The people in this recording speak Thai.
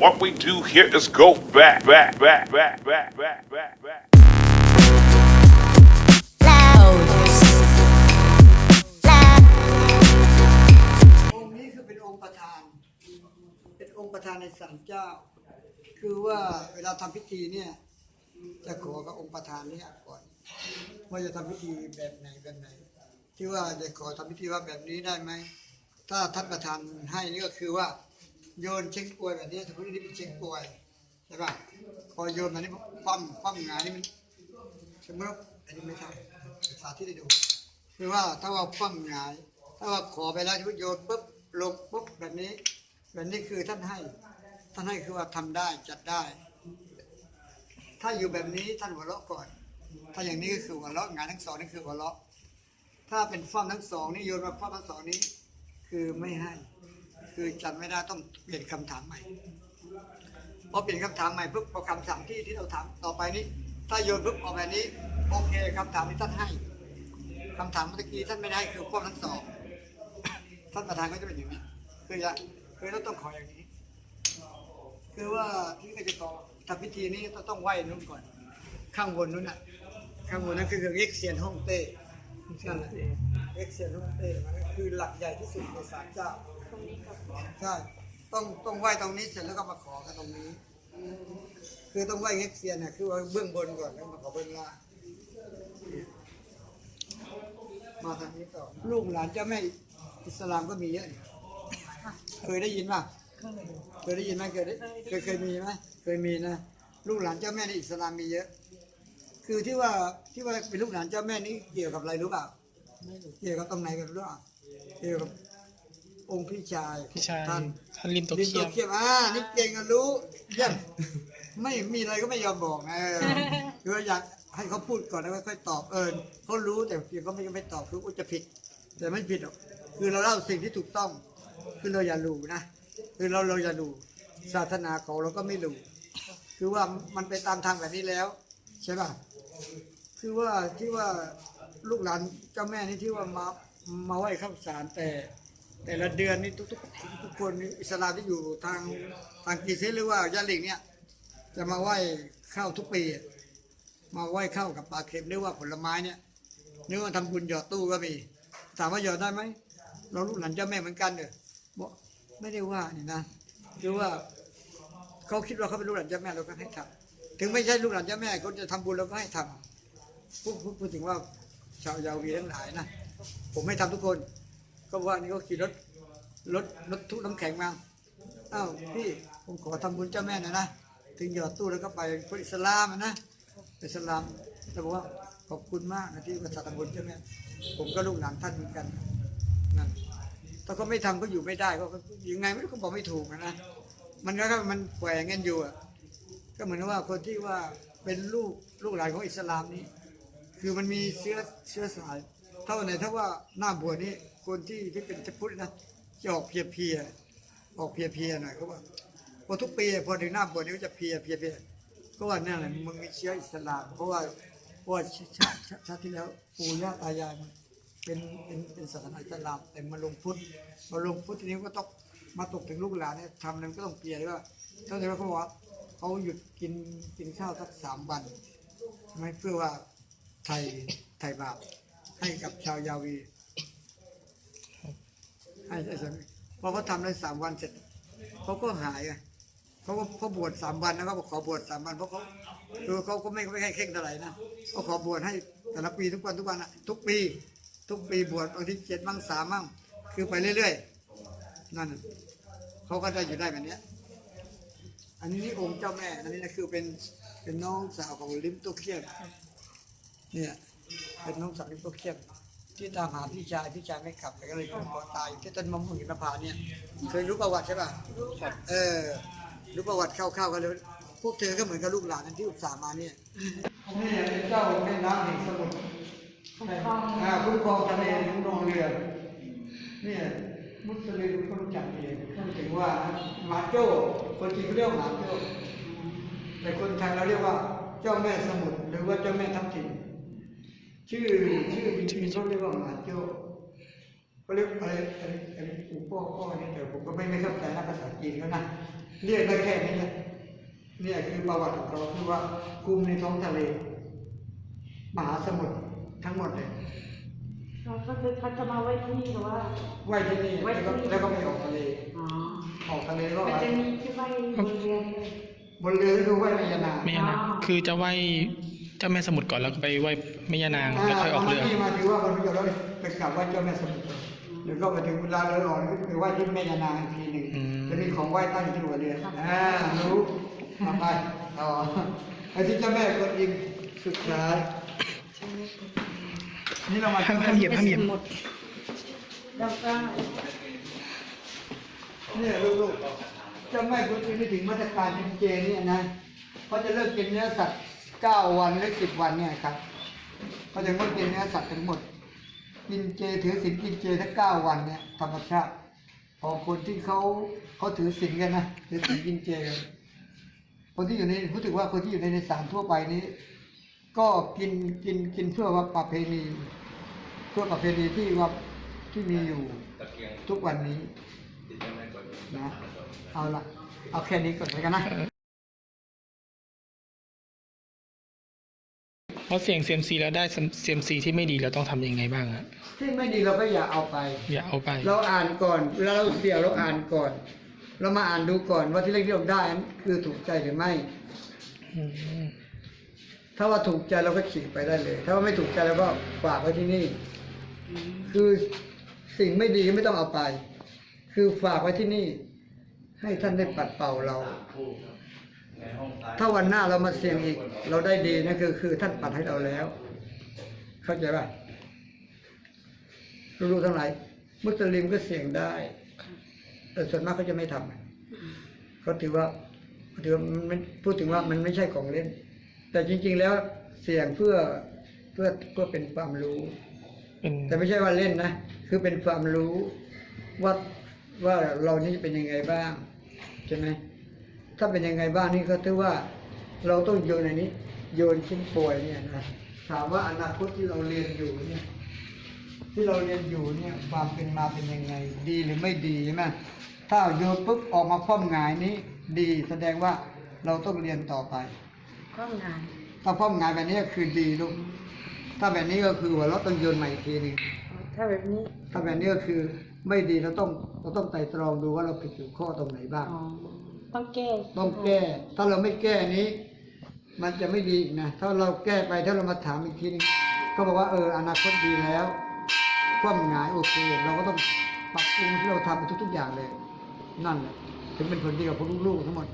What we do here is go back, back, back, back, back, back, back, back. องค์นี้คือเป็นองค์ประธาน เป็นองค์ประธานในศาลเจ้า คือว่าเวลาทำพิธีเนี่ย จะขอกับองค์ประธานเนี่ยก่อนว่าจะทำพิธีแบบไหนแบบไหน ที่ว่าจะขอทำพิธีว่าแบบนี้ได้ไหม ถ้าท่านประธานให้นี่ก็คือว่า โยนเช็คป่วยแบบนี้สมมตินี่เป็นเช็คป่วยใช่ป่ะพอโยนมานี่ปั้มปั้มหงายนี่มันสมมติว่าอันนี้ไม่ใช่สาธิตให้ดูคือว่าถ้าว่าคว่ำหงายถ้าว่าขอไปแล้วโยนปุ๊บลงปุ๊บแบบนี้แบบนี้คือท่านให้ ท่านให้คือว่าทำได้จัดได้ ถ้าอยู่แบบนี้ท่านหัวเราะก่อน ถ้าอย่างนี้ก็คือหัวเราะงานทั้งสองนี่คือหัวเราะถ้าเป็นฟ้อมทั้งสองนี่โยนมาฟ้อมทั้งสองนี้ คือไม่ให้ คือจัดไม่ได้ต้องเปลี่ยนคำถามใหม่พอเปลี่ยนคำถามใหม่ปุ๊บพอคำถามที่ที่เราถามต่อไปนี้ ถ้าโยนปุ๊บออกแบบนี้โอเคคำถามที่ท่านให้คำถามเมื่อกี้ท่านไม่ได้คือควบทั้งสองท่านประธานก็จะเป็นอย่างนี้คือจะคือเราต้องขออย่างนี้ คือว่าที่ก็จะขอทำพิธีนี้ต้องต้องไหว้นู้นก่อน ข้างบนนู้นน่ะข้างบนนั้นคือเอ็กเซียนฮ่องเต้นั่นแหละเอ็กเซียนฮ่องเต้มันคือหลักใหญ่ที่สุดในศาลเจ้า ใช่ต้องต้องไหว้ตรงนี้เสร็จแล้วก็มาขอกันตรงนี้ คือต้องไหว้เอ็กเซียนน่ะคือว่าเบื้องบนก่อนแล้วมาขอเบื้องล่างมาทางนี้ต่อลูกหลานเจ้าแม่อิสลามก็มีเยอะเคยได้ยินป่ะเคยได้ยินไหมเคยได้เคยเคยมีไหมเคยมีนะลูกหลานเจ้าแม่ในอิสลามมีเยอะ คือที่ว่าที่ว่าเป็นลูกหลานเจ้าแม่นี้เกี่ยวกับอะไรรู้เปล่าเกี่ยวกับตรงไหนกันรู้เปล่าเกี่ยวกับ องค์พี่ชายพี่ชายท่านท่านริมตัวลิ้นเคีตัยวบเขียบอ่านี่เก่งอะรู้เยี่ยมไม่มีอะไรก็ไม่ยอมบอกเออคือว่าอยากให้เขาพูดก่อนแล้วค่อยตอบเออเขารู้แต่เพียงเขาไม่ไม่ตอบคือว่าจะผิด แต่ไม่ผิดหรอกคือเราเล่าสิ่งที่ถูกต้องคือเราอย่ารู้นะคือเราเราอย่ารู้ศาสนาของเราก็ไม่รู้คือว่ามันไปตามทางแบบนี้แล้ว ใช่ป่ะคือว่าที่ว่าลูกหลานเจ้าแม่นี่ที่ว่ามามาไหว้ข้าวสารแต่ แต่ละเดือนนี่ทุกๆทุกคนอิสลามที่อยู่ทางทางกีเซหรือว่ายะลิงเนี่ย จะมาไหว้ข้าวทุกปี มาไหว้ข้าวกับปลาเค็มหรือว่าผลไม้เนี่ยนึกว่าทำบุญหยอดตู้ก็มีถามว่าหยอดได้ไหมเราลูกหลานเจ้าแม่เหมือนกันเด้อบอกไม่ได้ว่านี่นะคือว่าเขาคิดว่าเขาเป็นลูกหลานเจ้าแม่เราก็ให้ทำถึงไม่ใช่ลูกหลานเจ้าแม่เขาจะทำบุญเราก็ให้ทำพูดพูดถึงว่าชาวยาวีทั้งหลายนะผมไม่ทำทุกคน ก็ว่านี่ก็ขี่รถรถรถทุกน้ำแข็งมาอ้าวพี่ผมขอทำบุญเจ้าแม่หน่อยนะถึงหยอดตู้แล้วก็ไปคนอิสลามอะนะอิสลามแต่บอกว่าขอบคุณมากนะที่มาทำบุญเจ้าแม่ผมก็ลูกหลานท่านเหมือนกันนั่นถ้าเขาไม่ทำก็อยู่ไม่ได้ก็ยังไงไม่รู้เขาบอกไม่ถูกอะนะมันก็มันแขวงกันอยู่อะก็เหมือนว่าคนที่ว่าเป็นลูกลูกหลานของอิสลามนี้ คือมันมีเชื้อเชื้อสาย เท่าไหนถ้าว่าหน้าบวชนี่ คนที่ที่เป็นพุทธนะจะออกเพียเพียออกเพียเพียหน่อยเขาว่าพอทุกปีพอถึงหน้าบวชนี่ก็จะเพียเพียเพียก็ว่านั่นแหละมึงมีเชื้ออิสลามเพราะว่าเพราะชาติชาติชาที่แล้วปู่ย่าตายายมันเป็นเป็นเป็นศาสนาอิสลามแต่มาลงพุทธมาลงพุทธทีนี้ก็ต้องมาตกถึงลูกหลานเนี่ยทำนั้นก็ต้องเปลี่ยนว่าเท่าไหร่ว่าเขาบอกว่าเขาหยุดกินกินข้าวสักสามวันไม่เพื่อว่าไทยไทยบาปให้กับชาวยาวี ให้ใช่ไหมพอเขาทำได้สามวันเสร็จเขาก็หายไงเขาก็เขาบวชสามวันนะเขาบอกขอบวชสามวันเพราะเขาคือเขาก็ไม่ไม่ให้เข่งเท่าไหร่นะเขาขอบวชให้แต่ละปีทุกวันทุกวันอะทุกปี ทุกปีบวชบางทีเจ็ดบ้างสามบ้างคือไปเรื่อยๆนั่นเขาก็ได้อยู่ได้แบบนี้ยอันนี้นี่องค์เจ้าแม่อันนี้นะคือเป็นเป็นน้องสาวของลิมโตเคียนเนี่ยเป็นน้องสาวลิมโตเคียน ที่ตามหาพี่ชายพี่ชายไม่กลับก็เลยผูกคอตายอยู่ที่ต้นมะม่วงหิมพานต์เนี่ยเคยรู้ประวัติใช่ป่ะเออ รู้ประวัติคร่าวๆกันเลยพวกเธอก็เหมือนกับลูกหลานที่อุตส่าห์มาเนี่ยนี่เป็นเจ้าแม่น้ำแห่งสมุทรคุ้มครองอ่าคุ้มครองทะเลคุ้มครองเรือเนี่ยมุสลิมก็รู้จักเองก็ถึงว่าหมาโจ้คนจีนเขาเรียกว่าหมาโจ้แต่คนไทยเราเรียกว่า เจ้าแม่สมุทรหรือว่าเจ้าแม่ทับทิม ชื่อชื่อจริงๆเขาเรียกว่าหมาโจ้เขาเรียกอะไรอะไรอะไรปู่พ่อพ่อเนี่ยแต่ผมก็ไม่ไม่เข้าใจนะภาษาจีนเขานะเรียกได้แค่นี้แหละเนี่ยคือประวัติของเราคือว่ากุมในท้องทะเลมหาสมุทรทั้งหมดเลยเขาเขาจะเขาจะมาไว้ที่นี่หรือว่าไว้ที่นี่ไว้แล้วที่ก็นี่แล้วก็ไม่ออกทะเลอ๋อออกทะเลก็มันจะมีที่ไว้บนเรือเลยบนเรือดูไว้ในยานาแม่ย่านางอ๋อคือจะไหว้ เจ้าแม่สมุทรก่อนแล้วก็ไปไหว้แม่ย่านางแล้วค่อยออกเรือ ที่มาถือว่าคนประโยชน์แล้วไปกราบไหว้เจ้าแม่สมุทรเดี๋ยวก็ไปถึงเวลาเรือออกก็ไปไหว้ที่แม่ยานางอีกทีหนึ่งอืม จะมีของไหว้ตั้งอยู่ที่หัวเรืออ่ารู้ทำไปต่อไอ้ที่เจ้าแม่กดอิมสุดท้ายนี่เรามาห้ามห้ามเหยียบห้ามเหยียบหมดแล้วก็เนี่ยลูกๆเจ้าแม่กดอิมไม่ถึงมาตรการกินเจเนี่ยนะเขาจะเลิกกินเนื้อสัตว์ เก้าวันหรือสิบวันเนี่ยครับเขาจะงดกินเนื้อสัตว์ทั้งหมด กินเจถือศีลกินเจทั้งเก้าวันเนี่ยธรรมชาติของคนที่เขาเขาถือศีลกันนะถือศีลกินเจกันคนที่อยู่ในพูดถึงว่าคนที่อยู่ในในสารทั่วไปนี้ ก็กินกินกินเพื่อว่าประเพณี เพื่อประเพณีที่ว่าที่มีอยู่ทุกวันนี้นะเอาละเอาแค่นี้ก่อนแล้วกันนะ พราะเสี่ยงเซียมซีแล้วได้เซียมซีที่ไม่ดีเราต้องทำยังไงบ้างอะที่ไม่ดีเราก็อย่าเอาไป อย่าเอาไป เราอ่านก่อนเวลาเราเสี่ยงเราอ่านก่อน เรามาอ่านดูก่อนว่าที่เลขที่เราได้นั้นคือถูกใจหรือไม่ อืมถ้าว่าถูกใจเราก็ฉีกไปได้เลย ถ้าว่าไม่ถูกใจเราก็ฝากไว้ที่นี่ คือสิ่งไม่ดีไม่ต้องเอาไป คือฝากไว้ที่นี่ ให้ท่านได้ปัดเป่าเรา ถ้าวันหน้าเรามาเสี่ยงอีก เราได้ดีนั่นคือ คือท่านปัดให้เราแล้ว เข้าใจป่ะรู้ทั้งหลายมุสลิมก็เสี่ยงได้ แต่ส่วนมากเขาจะไม่ทำเขาถือว่าถือว่ามันพูดถึงว่ามันไม่ใช่ของเล่น แต่จริง ๆ แล้วเสี่ยงเพื่อเพื่อเพื่อเป็นความรู้ แต่ไม่ใช่ว่าเล่นนะคือเป็นความรู้ว่าว่าเรานี่เป็นยังไงบ้างใช่ไหม ถ้าเป็นยังไงบ้างนี่ก็ถือว่าเราต้องโยนในนี้ โยนชิ้นป่วยเนี่ยนะถามว่าอนาคตที่เราเรียนอยู่เนี่ยที่เราเรียนอยู่เนี่ยความเป็นมาเป็นยังไง ดีหรือไม่ดีใช่ไหมถ้าโยนปุ๊บออกมาคว่ำหงายนี้ ดีแสดงว่าเราต้องเรียนต่อไปก็งานถ้าคว่ำหงายแบบนี้ก็คือดีลูกถ้าแบบนี้ก็คือว่าเราต้องโยนใหม่อีกทีหนึ่งถ้าแบบนี้ ถ้าแบบนี้ก็คือไม่ดีเราต้องเราต้องไต่ตรองดูว่าเราผิดอยู่ข้อตรงไหนบ้างอ๋อ ต้องแก้ต้องแก้ ถ้าเราไม่แก้นี้ มันจะไม่ดีนะ ถ้าเราแก้ไปถ้าเรามาถามอีกทีนึงก็บอกว่าเอออนาคตดีแล้วคว่ำหงายโอเค เราก็ต้องปรับปรุงที่เราทำไปทุก ๆ อย่างเลย นั่นแหละถึงเป็นผลดีกับพวกลูกๆทั้งหมด